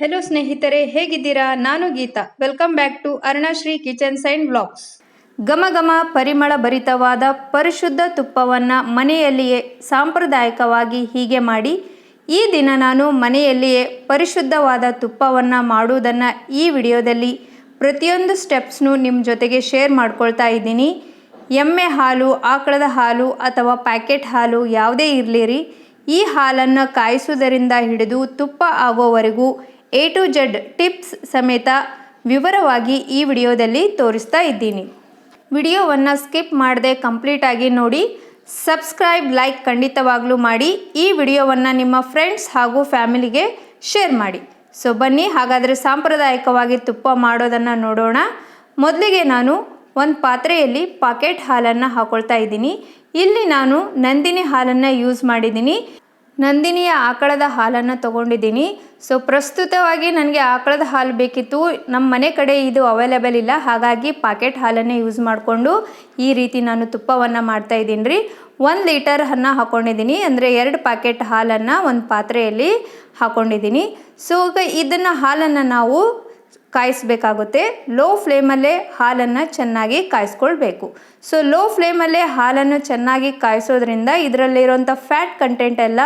Hello ಸ್ನೇಹಿತರೆ, ಹೇಗಿದ್ದೀರಾ? ನಾನು Geeta. Welcome back to Arunashri kitchen sign blogs ಘಮ ಘಮ ಪರಿಮಳ ಭರಿತವಾದ ಪರಿಶುದ್ಧ ತುಪ್ಪವನ್ನು ಮನೆಯಲ್ಲಿಯೇ ಸಾಂಪ್ರದಾಯಿಕವಾಗಿ ಹೀಗೆ ಮಾಡಿ, ಈ ದಿನ ನಾನು ಮನೆಯಲ್ಲಿಯೇ ಪರಿಶುದ್ಧವಾದ ತುಪ್ಪವನ್ನು ಮಾಡುವುದನ್ನು ಈ ವಿಡಿಯೋದಲ್ಲಿ ಪ್ರತಿಯೊಂದು ಸ್ಟೆಪ್ಸ್ನು ನಿಮ್ಮ ಜೊತೆಗೆ ಶೇರ್ ಮಾಡ್ಕೊಳ್ತಾ ಇದ್ದೀನಿ. ಎಮ್ಮೆ ಹಾಲು, ಆಕಳದ ಹಾಲು ಅಥವಾ ಪ್ಯಾಕೆಟ್ ಹಾಲು ಯಾವುದೇ ಇರಲಿರಿ, ಈ ಹಾಲನ್ನು ಕಾಯಿಸುವುದರಿಂದ ಹಿಡಿದು ತುಪ್ಪ ಆಗೋವರೆಗೂ ಎ ಟು ಜೆಡ್ ಟಿಪ್ಸ್ ಸಮೇತ ವಿವರವಾಗಿ ಈ ವಿಡಿಯೋದಲ್ಲಿ ತೋರಿಸ್ತಾ ಇದ್ದೀನಿ. ವಿಡಿಯೋವನ್ನು ಸ್ಕಿಪ್ ಮಾಡದೆ ಕಂಪ್ಲೀಟಾಗಿ ನೋಡಿ, ಸಬ್ಸ್ಕ್ರೈಬ್, ಲೈಕ್ ಖಂಡಿತವಾಗಲೂ ಮಾಡಿ, ಈ ವಿಡಿಯೋವನ್ನು ನಿಮ್ಮ ಫ್ರೆಂಡ್ಸ್ ಹಾಗೂ ಫ್ಯಾಮಿಲಿಗೆ ಶೇರ್ ಮಾಡಿ. ಸೊ ಬನ್ನಿ, ಹಾಗಾದರೆ ಸಾಂಪ್ರದಾಯಿಕವಾಗಿ ತುಪ್ಪ ಮಾಡೋದನ್ನು ನೋಡೋಣ. ಮೊದಲಿಗೆ ನಾನು ಒಂದು ಪಾತ್ರೆಯಲ್ಲಿ ಪಾಕೆಟ್ ಹಾಲನ್ನು ಹಾಕೊಳ್ತಾ ಇದ್ದೀನಿ. ಇಲ್ಲಿ ನಾನು ನಂದಿನಿ ಹಾಲನ್ನು ಯೂಸ್ ಮಾಡಿದ್ದೀನಿ. ನಂದಿನಿಯ ಆಕಳದ ಹಾಲನ್ನು ತೊಗೊಂಡಿದ್ದೀನಿ. ಸೊ ಪ್ರಸ್ತುತವಾಗಿ ನನಗೆ ಆಕಳದ ಹಾಲು ಬೇಕಿತ್ತು. ನಮ್ಮ ಮನೆ ಕಡೆ ಇದು ಅವೈಲೇಬಲ್ ಇಲ್ಲ. ಹಾಗಾಗಿ ಪಾಕೆಟ್ ಹಾಲನ್ನೇ ಯೂಸ್ ಮಾಡಿಕೊಂಡು ಈ ರೀತಿ ನಾನು ತುಪ್ಪವನ್ನು ಮಾಡ್ತಾ ಇದ್ದೀನಿ ರೀ ಒಂದು ಲೀಟರ್ ಅನ್ನ ಹಾಕ್ಕೊಂಡಿದ್ದೀನಿ ಅಂದರೆ ಎರಡು ಪಾಕೆಟ್ ಹಾಲನ್ನು ಒಂದು ಪಾತ್ರೆಯಲ್ಲಿ ಹಾಕ್ಕೊಂಡಿದ್ದೀನಿ ಸೊ ಈಗ ಇದನ್ನು ಹಾಲನ್ನು ನಾವು ಕಾಯಿಸ್ಬೇಕಾಗುತ್ತೆ. ಲೋ ಫ್ಲೇಮಲ್ಲೇ ಹಾಲನ್ನು ಚೆನ್ನಾಗಿ ಕಾಯಿಸ್ಕೊಳ್ಬೇಕು. ಸೊ ಲೋ ಫ್ಲೇಮಲ್ಲೇ ಹಾಲನ್ನು ಚೆನ್ನಾಗಿ ಕಾಯಿಸೋದ್ರಿಂದ ಇದರಲ್ಲಿರುವಂಥ ಫ್ಯಾಟ್ ಕಂಟೆಂಟ್ ಎಲ್ಲ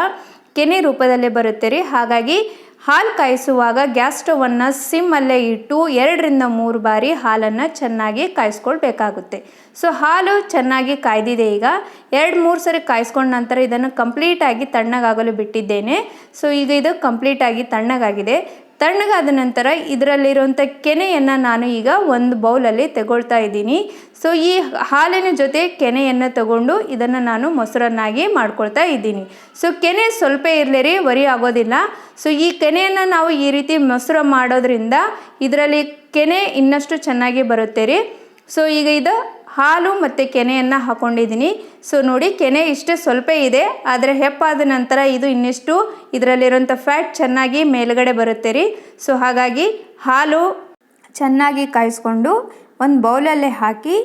ಕೆನೆ ರೂಪದಲ್ಲೇ ಬರುತ್ತೆ ರೀ. ಹಾಗಾಗಿ ಹಾಲು ಕಾಯಿಸುವಾಗ ಗ್ಯಾಸ್ ಸ್ಟವನ್ನು ಸಿಮ್ಮಲ್ಲೇ ಇಟ್ಟು ಎರಡರಿಂದ ಮೂರು ಬಾರಿ ಹಾಲನ್ನು ಚೆನ್ನಾಗಿ ಕಾಯಿಸ್ಕೊಳ್ಬೇಕಾಗುತ್ತೆ. ಸೊ ಹಾಲು ಚೆನ್ನಾಗಿ ಕಾಯ್ದಿದೆ ಈಗ. ಎರಡು, ಮೂರು ಸರಿ ಕಾಯಿಸ್ಕೊಂಡ ನಂತರ ಇದನ್ನು ಕಂಪ್ಲೀಟಾಗಿ ತಣ್ಣಗಾಗಲು ಬಿಟ್ಟಿದ್ದೇನೆ. ಸೊ ಈಗ ಇದು ಕಂಪ್ಲೀಟಾಗಿ ತಣ್ಣಗಾಗಿದೆ. ತಣ್ಣಗಾದ ನಂತರ ಇದರಲ್ಲಿರುವಂಥ ಕೆನೆಯನ್ನು ನಾನು ಈಗ ಒಂದು ಬೌಲಲ್ಲಿ ತಗೊಳ್ತಾ ಇದ್ದೀನಿ. ಸೊ ಈ ಹಾಲಿನ ಜೊತೆ ಕೆನೆಯನ್ನು ತಗೊಂಡು ಇದನ್ನು ನಾನು ಮೊಸರನ್ನಾಗಿ ಮಾಡ್ಕೊಳ್ತಾ ಇದ್ದೀನಿ. ಸೊ ಕೆನೆ ಸ್ವಲ್ಪ ಇರಲಿರಿ ವರಿ ಆಗೋದಿಲ್ಲ. ಸೊ ಈ ಕೆನೆಯನ್ನು ನಾವು ಈ ರೀತಿ ಮೊಸರು ಮಾಡೋದ್ರಿಂದ ಇದರಲ್ಲಿ ಕೆನೆ ಇನ್ನಷ್ಟು ಚೆನ್ನಾಗಿ ಬರುತ್ತೆ ರೀ. ಸೊ ಈಗ ಇದು ಹಾಲು ಮತ್ತು ಕೆನೆಯನ್ನು ಹಾಕ್ಕೊಂಡಿದ್ದೀನಿ ಸೊ ನೋಡಿ, ಕೆನೆ ಇಷ್ಟೇ ಸ್ವಲ್ಪ ಇದೆ. ಆದರೆ ಹೆಪ್ಪಾದ ನಂತರ ಇದು ಇನ್ನಿಷ್ಟು ಇದರಲ್ಲಿರುವಂಥ ಫ್ಯಾಟ್ ಚೆನ್ನಾಗಿ ಮೇಲುಗಡೆ ಬರುತ್ತೆ ರೀ. ಸೊ ಹಾಗಾಗಿ ಹಾಲು ಚೆನ್ನಾಗಿ ಕಾಯಿಸ್ಕೊಂಡು ಒಂದು ಬೌಲಲ್ಲೇ ಹಾಕಿ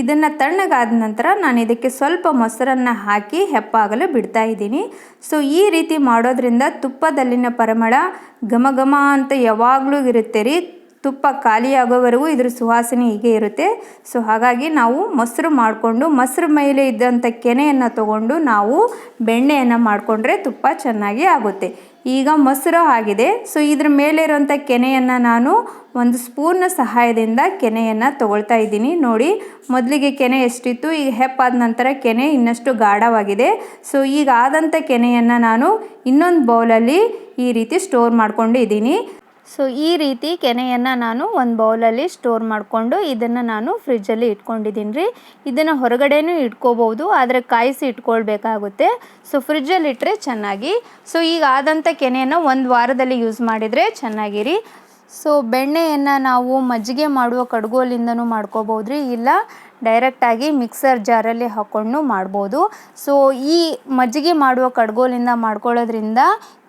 ಇದನ್ನು ತಣ್ಣಗಾದ ನಂತರ ನಾನು ಇದಕ್ಕೆ ಸ್ವಲ್ಪ ಮೊಸರನ್ನು ಹಾಕಿ ಹೆಪ್ಪಾಗಲು ಬಿಡ್ತಾ ಇದ್ದೀನಿ. ಸೊ ಈ ರೀತಿ ಮಾಡೋದ್ರಿಂದ ತುಪ್ಪದಲ್ಲಿನ ಪರಿಮಳ ಘಮ ಘಮ ಅಂತ ಯಾವಾಗಲೂ ಇರುತ್ತೆ ರೀ. ತುಪ್ಪ ಖಾಲಿಯಾಗೋವರೆಗೂ ಇದ್ರ ಸುವಾಸನೆ ಹೀಗೆ ಇರುತ್ತೆ. ಸೊ ಹಾಗಾಗಿ ನಾವು ಮೊಸರು ಮಾಡಿಕೊಂಡು, ಮೊಸರು ಮೇಲೆ ಇದ್ದಂಥ ಕೆನೆಯನ್ನು ತಗೊಂಡು ನಾವು ಬೆಣ್ಣೆಯನ್ನು ಮಾಡಿಕೊಂಡ್ರೆ ತುಪ್ಪ ಚೆನ್ನಾಗಿ ಆಗುತ್ತೆ. ಈಗ ಮೊಸರು ಆಗಿದೆ. ಸೊ ಇದ್ರ ಮೇಲೆ ಇರೋಂಥ ಕೆನೆಯನ್ನು ನಾನು ಒಂದು ಸ್ಪೂನ್ನ ಸಹಾಯದಿಂದ ಕೆನೆಯನ್ನು ತಗೊಳ್ತಾ ಇದ್ದೀನಿ. ನೋಡಿ, ಮೊದಲಿಗೆ ಕೆನೆ ಎಷ್ಟಿತ್ತು, ಈಗ ಹೆಪ್ಪಾದ ನಂತರ ಕೆನೆ ಇನ್ನಷ್ಟು ಗಾಢವಾಗಿದೆ. ಸೊ ಈಗ ಆದಂಥ ಕೆನೆಯನ್ನು ನಾನು ಇನ್ನೊಂದು ಬೌಲಲ್ಲಿ ಈ ರೀತಿ ಸ್ಟೋರ್ ಮಾಡ್ಕೊಂಡು ಇದ್ದೀನಿ ಸೊ ಈ ರೀತಿ ಕೆನೆಯನ್ನು ನಾನು ಒಂದು ಬೌಲಲ್ಲಿ ಸ್ಟೋರ್ ಮಾಡಿಕೊಂಡು ಇದನ್ನು ನಾನು ಫ್ರಿಜ್ಜಲ್ಲಿ ಇಟ್ಕೊಂಡಿದ್ದೀನಿ ರೀ. ಇದನ್ನು ಹೊರಗಡೆನೂ ಇಟ್ಕೋಬೋದು ಆದರೆ ಕಾಯಿಸಿ ಇಟ್ಕೊಳ್ಬೇಕಾಗುತ್ತೆ. ಸೊ ಫ್ರಿಜ್ಜಲ್ಲಿ ಇಟ್ಟರೆ ಚೆನ್ನಾಗಿ. ಸೊ ಈಗ ಆದಂಥ ಕೆನೆಯನ್ನು ಒಂದು ವಾರದಲ್ಲಿ ಯೂಸ್ ಮಾಡಿದರೆ ಚೆನ್ನಾಗಿರಿ ಸೊ ಬೆಣ್ಣೆಯನ್ನು ನಾವು ಮಜ್ಜಿಗೆ ಮಾಡುವ ಕಡ್ಗೋಲಿಂದನೂ ಮಾಡ್ಕೋಬೋದು ರೀ. ಇಲ್ಲ ಡೈರೆಕ್ಟಾಗಿ ಮಿಕ್ಸರ್ ಜಾರಲ್ಲಿ ಹಾಕ್ಕೊಂಡು ಮಾಡ್ಬೋದು. ಸೊ ಈ ಮಜ್ಜಿಗೆ ಮಾಡುವ ಕಡ್ಗೋಲಿಂದ ಮಾಡ್ಕೊಳ್ಳೋದ್ರಿಂದ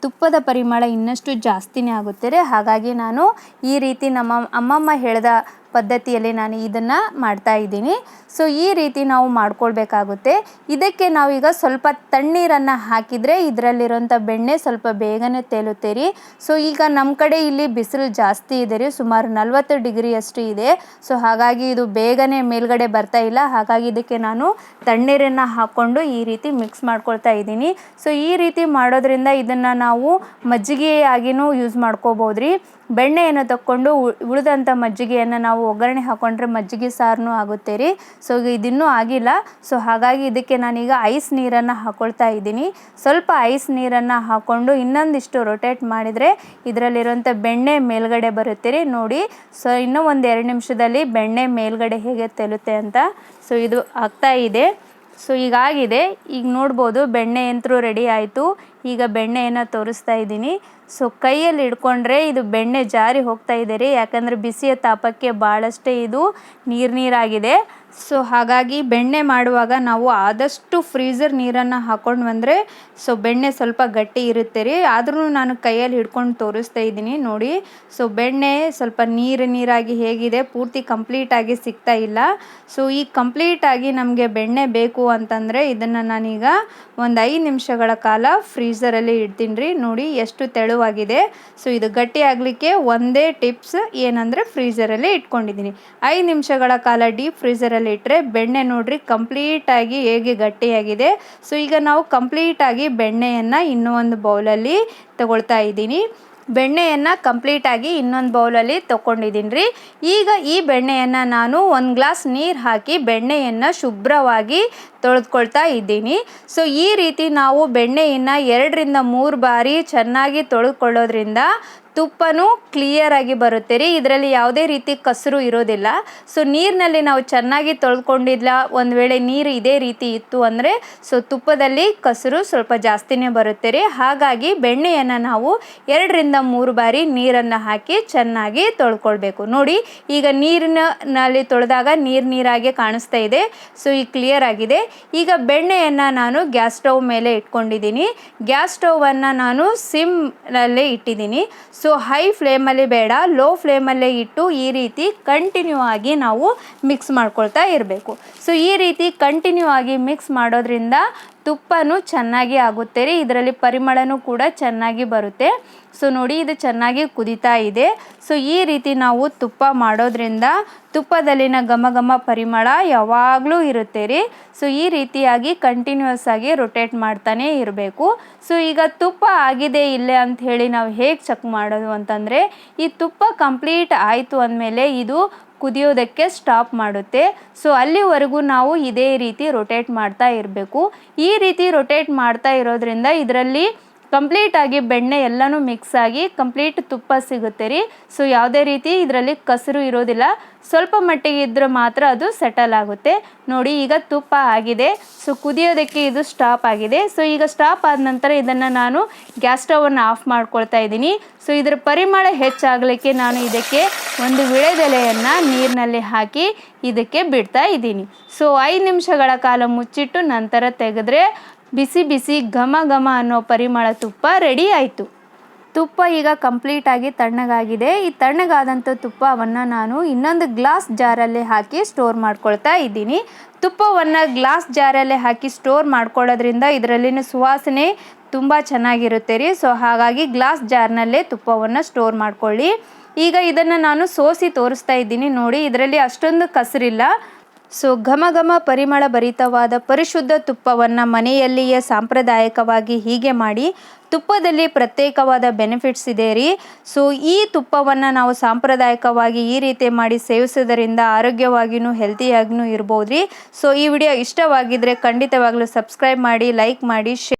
ತುಪ್ಪದ ಪರಿಮಳ ಇನ್ನಷ್ಟು ಜಾಸ್ತಿನೇ ಆಗುತ್ತದೆ. ಹಾಗಾಗಿ ನಾನು ಈ ರೀತಿ ನಮ್ಮ ಅಮ್ಮಮ್ಮ ಹೇಳಿದ ಪದ್ಧತಿಯಲ್ಲಿ ನಾನು ಇದನ್ನು ಮಾಡ್ತಾ ಇದ್ದೀನಿ. ಸೊ ಈ ರೀತಿ ನಾವು ಮಾಡ್ಕೊಳ್ಬೇಕಾಗುತ್ತೆ. ಇದಕ್ಕೆ ನಾವೀಗ ಸ್ವಲ್ಪ ತಣ್ಣೀರನ್ನು ಹಾಕಿದರೆ ಇದರಲ್ಲಿರುವಂಥ ಬೆಣ್ಣೆ ಸ್ವಲ್ಪ ಬೇಗನೆ ತೇಲುತ್ತೆ ರೀ. ಸೊ ಈಗ ನಮ್ಮ ಕಡೆ ಇಲ್ಲಿ ಬಿಸಿಲು ಜಾಸ್ತಿ ಇದೆ ರೀ. ಸುಮಾರು ನಲವತ್ತು ಡಿಗ್ರಿಯಷ್ಟು ಇದೆ. ಸೊ ಹಾಗಾಗಿ ಇದು ಬೇಗನೆ ಮೇಲ್ಗಡೆ ಬರ್ತಾ ಇಲ್ಲ. ಹಾಗಾಗಿ ಇದಕ್ಕೆ ನಾನು ತಣ್ಣೀರನ್ನು ಹಾಕ್ಕೊಂಡು ಈ ರೀತಿ ಮಿಕ್ಸ್ ಮಾಡ್ಕೊಳ್ತಾ ಇದ್ದೀನಿ. ಸೊ ಈ ರೀತಿ ಮಾಡೋದ್ರಿಂದ ಇದನ್ನು ನಾವು ಮಜ್ಜಿಗೆಯಾಗಿಯೂ ಯೂಸ್ ಮಾಡ್ಕೋಬೋದು ರೀ. ಬೆಣ್ಣೆಯನ್ನು ತಕ್ಕೊಂಡು ಉಳಿದಂಥ ಮಜ್ಜಿಗೆಯನ್ನು ನಾವು ಒಗ್ಗರಣೆ ಹಾಕ್ಕೊಂಡ್ರೆ ಮಜ್ಜಿಗೆ ಸಾರನೂ ಆಗುತ್ತೆ ರೀ. ಸೊ ಇದಿನ್ನೂ ಆಗಿಲ್ಲ. ಸೊ ಹಾಗಾಗಿ ಇದಕ್ಕೆ ನಾನೀಗ ಐಸ್ ನೀರನ್ನು ಹಾಕ್ಕೊಳ್ತಾ ಇದ್ದೀನಿ. ಸ್ವಲ್ಪ ಐಸ್ ನೀರನ್ನು ಹಾಕ್ಕೊಂಡು ಇನ್ನೊಂದಿಷ್ಟು ರೊಟೇಟ್ ಮಾಡಿದರೆ ಇದರಲ್ಲಿರುವಂಥ ಬೆಣ್ಣೆ ಮೇಲ್ಗಡೆ ಬರುತ್ತೆ ರೀ ನೋಡಿ. ಸೊ ಇನ್ನೂ ಒಂದು ಎರಡು ನಿಮಿಷದಲ್ಲಿ ಬೆಣ್ಣೆ ಮೇಲ್ಗಡೆ ಹೇಗೆ ತೆಲುತ್ತೆ ಅಂತ. ಸೊ ಇದು ಆಗ್ತಾ ಇದೆ. ಸೊ ಈಗಾಗಿದೆ ಈಗ ನೋಡ್ಬೋದು ಬೆಣ್ಣೆ ಯಂತ್ರು ರೆಡಿ ಆಯಿತು. ಈಗ ಬೆಣ್ಣೆಯನ್ನು ತೋರಿಸ್ತಾ ಇದ್ದೀನಿ. ಸೊ ಕೈಯಲ್ಲಿ ಹಿಡ್ಕೊಂಡ್ರೆ ಇದು ಬೆಣ್ಣೆ ಜಾರಿ ಹೋಗ್ತಾ ಇದೆ ರೀ. ಯಾಕಂದರೆ ಬಿಸಿಯ ತಾಪಕ್ಕೆ ಭಾಳಷ್ಟೇ ಇದು ನೀರು ನೀರಾಗಿದೆ. ಸೊ ಹಾಗಾಗಿ ಬೆಣ್ಣೆ ಮಾಡುವಾಗ ನಾವು ಆದಷ್ಟು ಫ್ರೀಝರ್ ನೀರನ್ನು ಹಾಕೊಂಡು ಬಂದರೆ ಸೊ ಬೆಣ್ಣೆ ಸ್ವಲ್ಪ ಗಟ್ಟಿ ಇರುತ್ತೆ ರೀ. ಆದ್ರೂ ನಾನು ಕೈಯಲ್ಲಿ ಹಿಡ್ಕೊಂಡು ತೋರಿಸ್ತಾ ಇದ್ದೀನಿ ನೋಡಿ. ಸೊ ಬೆಣ್ಣೆ ಸ್ವಲ್ಪ ನೀರು ನೀರಾಗಿ ಹೇಗಿದೆ, ಪೂರ್ತಿ ಕಂಪ್ಲೀಟಾಗಿ ಸಿಗ್ತಾ ಇಲ್ಲ. ಸೊ ಈ ಕಂಪ್ಲೀಟಾಗಿ ನಮಗೆ ಬೆಣ್ಣೆ ಬೇಕು ಅಂತಂದರೆ ಇದನ್ನು ನಾನೀಗ ಒಂದು ಐದು ನಿಮಿಷಗಳ ಕಾಲ ಫ್ರೀಝರಲ್ಲಿ ಇಡ್ತೀನಿ ರೀ. ನೋಡಿ ಎಷ್ಟು ತೆಳುವಾಗಿದೆ. ಸೊ ಇದು ಗಟ್ಟಿ ಆಗಲಿಕ್ಕೆ ಒಂದೇ ಟಿಪ್ಸ್ ಏನಂದರೆ ಫ್ರೀಝರಲ್ಲಿ ಇಟ್ಕೊಂಡಿದ್ದೀನಿ. ಐದು ನಿಮಿಷಗಳ ಕಾಲ ಡೀಪ್ ಫ್ರೀಝರಲ್ಲಿ ಇಟ್ಟರೆ ಬೆಣ್ಣೆ ನೋಡಿರಿ ಕಂಪ್ಲೀಟಾಗಿ ಹೇಗೆ ಗಟ್ಟಿಯಾಗಿದೆ. ಸೊ ಈಗ ನಾವು ಕಂಪ್ಲೀಟಾಗಿ ಬೆಣ್ಣೆಯನ್ನು ಇನ್ನೂ ಒಂದು ಬೌಲಲ್ಲಿ ತಗೊಳ್ತಾ ಇದ್ದೀನಿ. ಬೆಣ್ಣೆಯನ್ನು ಕಂಪ್ಲೀಟಾಗಿ ಇನ್ನೊಂದು ಬೌಲಲ್ಲಿ ತೊಗೊಂಡಿದ್ದೀನಿ ರೀ ಈಗ ಈ ಬೆಣ್ಣೆಯನ್ನು ನಾನು ಒಂದು ಗ್ಲಾಸ್ ನೀರು ಹಾಕಿ ಬೆಣ್ಣೆಯನ್ನು ಶುಭ್ರವಾಗಿ ತೊಳೆದುಕೊಳ್ತಾ ಇದ್ದೀನಿ. ಸೊ ಈ ರೀತಿ ನಾವು ಬೆಣ್ಣೆಯನ್ನು ಎರಡರಿಂದ ಮೂರು ಬಾರಿ ಚೆನ್ನಾಗಿ ತೊಳೆದುಕೊಳ್ಳೋದ್ರಿಂದ ತುಪ್ಪನೂ ಕ್ಲಿಯರಾಗಿ ಬರುತ್ತೆ ರೀ. ಇದರಲ್ಲಿ ಯಾವುದೇ ರೀತಿ ಕಸರು ಇರೋದಿಲ್ಲ. ಸೊ ನೀರಿನಲ್ಲಿ ನಾವು ಚೆನ್ನಾಗಿ ತೊಳ್ಕೊಂಡಿಲ್ಲ ಒಂದು ವೇಳೆ ನೀರು ಇದೇ ರೀತಿ ಇತ್ತು ಅಂದರೆ ಸೊ ತುಪ್ಪದಲ್ಲಿ ಕಸರು ಸ್ವಲ್ಪ ಜಾಸ್ತಿನೇ ಬರುತ್ತೆ ರೀ. ಹಾಗಾಗಿ ಬೆಣ್ಣೆಯನ್ನು ನಾವು ಎರಡರಿಂದ ಮೂರು ಬಾರಿ ನೀರನ್ನು ಹಾಕಿ ಚೆನ್ನಾಗಿ ತೊಳ್ಕೊಳ್ಬೇಕು. ನೋಡಿ, ಈಗ ನೀರಿನಲ್ಲಿ ತೊಳೆದಾಗ ನೀರು ನೀರಾಗೆ ಕಾಣಿಸ್ತಾ ಇದೆ. ಸೊ ಈ ಕ್ಲಿಯರ್ ಆಗಿದೆ. ಈಗ ಬೆಣ್ಣೆಯನ್ನು ನಾನು ಗ್ಯಾಸ್ ಸ್ಟವ್ ಮೇಲೆ ಇಟ್ಕೊಂಡಿದ್ದೀನಿ. ಗ್ಯಾಸ್ ಸ್ಟವನ್ನು ನಾನು ಸಿಮ್ನಲ್ಲೇ ಇಟ್ಟಿದ್ದೀನಿ. ಸೊ ಹೈ ಫ್ಲೇಮಲ್ಲಿ ಬೇಡ ಲೋ ಫ್ಲೇಮಲ್ಲೇ ಇಟ್ಟು ಈ ರೀತಿ ಕಂಟಿನ್ಯೂ ಆಗಿ ನಾವು ಮಿಕ್ಸ್ ಮಾಡ್ಕೊಳ್ತಾ ಇರಬೇಕು. ಸೊ ಈ ರೀತಿ ಕಂಟಿನ್ಯೂ ಆಗಿ ಮಿಕ್ಸ್ ಮಾಡೋದ್ರಿಂದ ತುಪ್ಪನೂ ಚೆನ್ನಾಗಿ ಆಗುತ್ತೆ ರೀ. ಇದರಲ್ಲಿ ಪರಿಮಳನೂ ಕೂಡ ಚೆನ್ನಾಗಿ ಬರುತ್ತೆ. ಸೊ, ನೋಡಿ, ಇದು ಚೆನ್ನಾಗಿ ಕುದೀತಾ ಇದೆ. ಸೊ, ಈ ರೀತಿ ನಾವು ತುಪ್ಪ ಮಾಡೋದ್ರಿಂದ ತುಪ್ಪದಲ್ಲಿನ ಘಮ ಘಮ ಪರಿಮಳ ಯಾವಾಗಲೂ ಇರುತ್ತೆ ರೀ. ಸೊ, ಈ ರೀತಿಯಾಗಿ ಕಂಟಿನ್ಯೂಸ್ ಆಗಿ ರೊಟೇಟ್ ಮಾಡ್ತಾನೆ ಇರಬೇಕು. ಸೊ, ಈಗ ತುಪ್ಪ ಆಗಿದೆ, ಇಲ್ಲ ಅಂತ ಹೇಳಿ ನಾವು ಹೇಗೆ ಚೆಕ್ ಮಾಡೋದು ಅಂತಂದರೆ, ಈ ತುಪ್ಪ ಕಂಪ್ಲೀಟ್ ಆಯಿತು ಅಂದಮೇಲೆ ಇದು ಕುದಿಯೋದಕ್ಕೆ ಸ್ಟಾಪ್ ಮಾಡುತ್ತೆ. ಸೊ ಅಲ್ಲಿವರೆಗೂ ನಾವು ಇದೇ ರೀತಿ ರೊಟೇಟ್ ಮಾಡ್ತಾ ಇರಬೇಕು. ಈ ರೀತಿ ರೊಟೇಟ್ ಮಾಡ್ತಾ ಇರೋದ್ರಿಂದ ಇದರಲ್ಲಿ ಕಂಪ್ಲೀಟಾಗಿ ಬೆಣ್ಣೆ ಎಲ್ಲನೂ ಮಿಕ್ಸ್ ಆಗಿ ಕಂಪ್ಲೀಟ್ ತುಪ್ಪ ಸಿಗುತ್ತೆ ರೀ. ಸೊ ಯಾವುದೇ ರೀತಿ ಇದರಲ್ಲಿ ಕಸರು ಇರೋದಿಲ್ಲ. ಸ್ವಲ್ಪ ಮಟ್ಟಿಗೆ ಇದ್ದರೆ ಮಾತ್ರ ಅದು ಸೆಟಲ್ ಆಗುತ್ತೆ. ನೋಡಿ, ಈಗ ತುಪ್ಪ ಆಗಿದೆ. ಸೊ ಕುದಿಯೋದಕ್ಕೆ ಇದು ಸ್ಟಾಪ್ ಆಗಿದೆ. ಸೊ ಈಗ ಸ್ಟಾಪ್ ಆದ ನಂತರ ಇದನ್ನು ನಾನು ಗ್ಯಾಸ್ ಸ್ಟವನ್ನು ಆಫ್ ಮಾಡ್ಕೊಳ್ತಾ ಇದ್ದೀನಿ. ಸೊ ಇದರ ಪರಿಮಳ ಹೆಚ್ಚಾಗಲಿಕ್ಕೆ ನಾನು ಇದಕ್ಕೆ ಒಂದು ವಿಳೆದೆಲೆಯನ್ನು ನೀರಿನಲ್ಲಿ ಹಾಕಿ ಇದಕ್ಕೆ ಬಿಡ್ತಾ ಇದ್ದೀನಿ. ಸೊ ಐದು ನಿಮಿಷಗಳ ಕಾಲ ಮುಚ್ಚಿಟ್ಟು ನಂತರ ತೆಗೆದ್ರೆ ಬಿಸಿ ಬಿಸಿ ಘಮ ಘಮ ಅನ್ನೋ ಪರಿಮಳ ತುಪ್ಪ ರೆಡಿ ಆಯಿತು. ತುಪ್ಪ ಈಗ ಕಂಪ್ಲೀಟಾಗಿ ತಣ್ಣಗಾಗಿದೆ. ಈ ತಣ್ಣಗಾದಂಥ ತುಪ್ಪವನ್ನು ನಾನು ಇನ್ನೊಂದು ಗ್ಲಾಸ್ ಜಾರಲ್ಲಿ ಹಾಕಿ ಸ್ಟೋರ್ ಮಾಡ್ಕೊಳ್ತಾ ಇದ್ದೀನಿ. ತುಪ್ಪವನ್ನು ಗ್ಲಾಸ್ ಜಾರಲ್ಲೇ ಹಾಕಿ ಸ್ಟೋರ್ ಮಾಡ್ಕೊಳ್ಳೋದ್ರಿಂದ ಇದರಲ್ಲಿನ ಸುವಾಸನೆ ತುಂಬ ಚೆನ್ನಾಗಿರುತ್ತೆ ರೀ. ಸೊ ಹಾಗಾಗಿ ಗ್ಲಾಸ್ ಜಾರ್ನಲ್ಲೇ ತುಪ್ಪವನ್ನು ಸ್ಟೋರ್ ಮಾಡ್ಕೊಳ್ಳಿ. ಈಗ ಇದನ್ನು ನಾನು ಸೋಸಿ ತೋರಿಸ್ತಾ ಇದ್ದೀನಿ ನೋಡಿ, ಇದರಲ್ಲಿ ಅಷ್ಟೊಂದು ಕಸರಿಲ್ಲ. ಸೊ ಘಮ ಘಮ ಪರಿಮಳ ಭರಿತವಾದ ಪರಿಶುದ್ಧ ತುಪ್ಪವನ್ನು ಮನೆಯಲ್ಲಿಯೇ ಸಾಂಪ್ರದಾಯಿಕವಾಗಿ ಹೀಗೆ ಮಾಡಿ ತುಪ್ಪದಲ್ಲಿ ಪ್ರತ್ಯೇಕವಾದ ಬೆನಿಫಿಟ್ಸ್ ಇದೆ ರೀ. ಸೊ ಈ ತುಪ್ಪವನ್ನು ನಾವು ಸಾಂಪ್ರದಾಯಿಕವಾಗಿ ಈ ರೀತಿ ಮಾಡಿ ಸೇವಿಸೋದರಿಂದ ಆರೋಗ್ಯವಾಗಿಯೂ ಹೆಲ್ತಿಯಾಗಿಯೂ ಇರ್ಬೋದು ರೀ ಸೊ ಈ ವಿಡಿಯೋ ಇಷ್ಟವಾಗಿದ್ದರೆ ಖಂಡಿತವಾಗ್ಲೂ ಸಬ್ಸ್ಕ್ರೈಬ್ ಮಾಡಿ ಲೈಕ್ ಮಾಡಿ ಶೇ